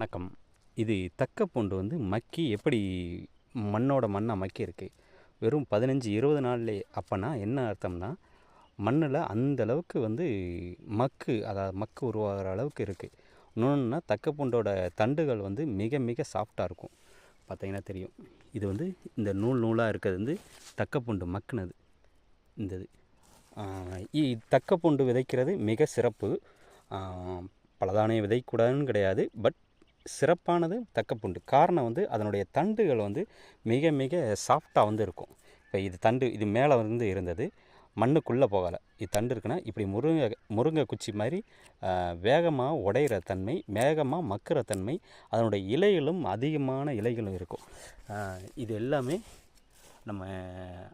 வணக்கம். இது தக்கப்பூண்டு வந்து மக்கி எப்படி மண்ணோட மண்ணாக மக்கி இருக்குது வெறும் பதினஞ்சு இருபது நாள்லேயே அப்போனா என்ன அர்த்தம்னா மண்ணில் அந்த அளவுக்கு வந்து மக்கு அதாவது மக்கு உருவாகிற அளவுக்கு இருக்குது இன்னொன்றுனா தக்கப்பூண்டோட தண்டுகள் வந்து மிக மிக சாஃப்டாக இருக்கும். பார்த்தீங்கன்னா தெரியும். இது வந்து இந்த நூல் நூலாக இருக்கிறது வந்து தக்கப்பூண்டு மக்குனது. இந்த இது. தக்கப்பூண்டு விதைக்கிறது மிக சிறப்பு. பலதானே பலதானிய விதைக்கூடாதுன்னு கிடையாது. பட் சிறப்பானது தக்கப்புண்டு. காரணம் வந்து அதனுடைய தண்டுகள் வந்து மிக மிக சாஃப்டாக வந்து இருக்கும். இப்போ இது தண்டு இது மேலே வந்து இருந்தது. மண்ணுக்குள்ளே போகலை. இது தண்டு இருக்குன்னா இப்படி முருங்கை முருங்கை குச்சி மாதிரி வேகமாக உடையிற தன்மை வேகமாக மக்கிற தன்மை அதனுடைய இலைகளும் அதிகமான இலைகளும் இருக்கும். இது எல்லாமே நம்ம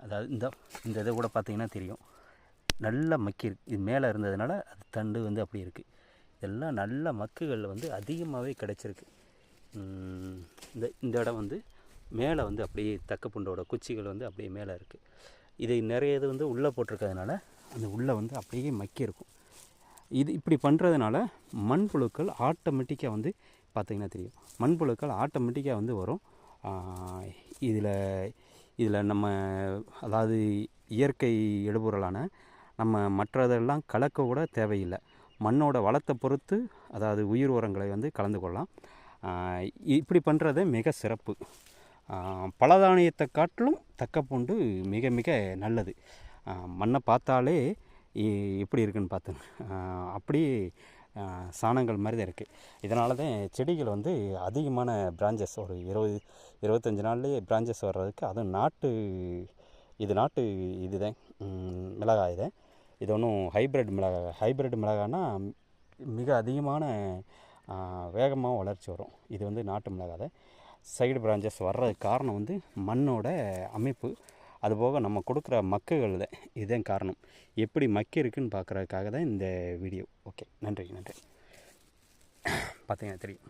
அதாவது இந்த இந்த இதை கூட பார்த்திங்கன்னா தெரியும். நல்லா மக்கி இது மேலே இருந்ததுனால அது தண்டு வந்து அப்படி இருக்குது இதெல்லாம் நல்ல மக்குகள் வந்து அதிகமாகவே கிடச்சிருக்கு. இந்த இந்த இடம் வந்து மேலே வந்து அப்படியே தக்கப்புண்டோட குச்சிகள் வந்து அப்படியே மேலே இருக்குது இது நிறைய இது வந்து உள்ளே போட்டிருக்கிறதுனால அந்த உள்ளே வந்து அப்படியே மக்கியிருக்கும். இது இப்படி பண்ணுறதுனால மண்புழுக்கள் ஆட்டோமேட்டிக்காக வந்து பார்த்திங்கன்னா தெரியும். மண்புழுக்கள் ஆட்டோமேட்டிக்காக வந்து வரும். இதில் இதில் நம்ம அதாவது இயற்கை எழுபொருளான நம்ம மற்றதெல்லாம் கலக்க கூட தேவையில்லை. மண்ணோட வளத்தை பொறுத்து அதாவது உயிர் உரங்களை வந்து கலந்து கொள்ளலாம். இப்படி பண்ணுறது மிக சிறப்பு. பலதானியத்தை காட்டிலும் தக்கப்பூண்டு மிக மிக நல்லது. மண்ணை பார்த்தாலே இ- எப்படி இருக்குன்னு பார்த்துங்க அப்படி சாணங்கள் மாதிரி தான் இருக்குது இதனால தான் செடிகள் வந்து அதிகமான பிரான்ச்சஸ் ஒரு இருபது இருபத்தஞ்சி நாள்லேயே பிரான்ச்சஸ் வர்றதுக்கு அதுவும் நாட்டு இது நாட்டு இதுதான் மிளகாய் தான். இது ஒன்றும் ஹைப்ரிட் மிளகாய் ஹைப்ரிட் மிளகானா மிக அதிகமான வேகமாக வளர்ச்சி வரும். இது வந்து நாட்டு மிளகாய் சைடு பிரான்ச்சஸ் வர்றதுக்கு காரணம் வந்து மண்ணோட அமைப்பு. அதுபோக நம்ம கொடுக்குற மக்குகள் தான். இதுதான் காரணம். எப்படி மக்கி இருக்குன்னு பார்க்குறதுக்காக தான் இந்த வீடியோ ஓகே நன்றி நன்றி. பார்த்தீங்கன்னா தெரியும்.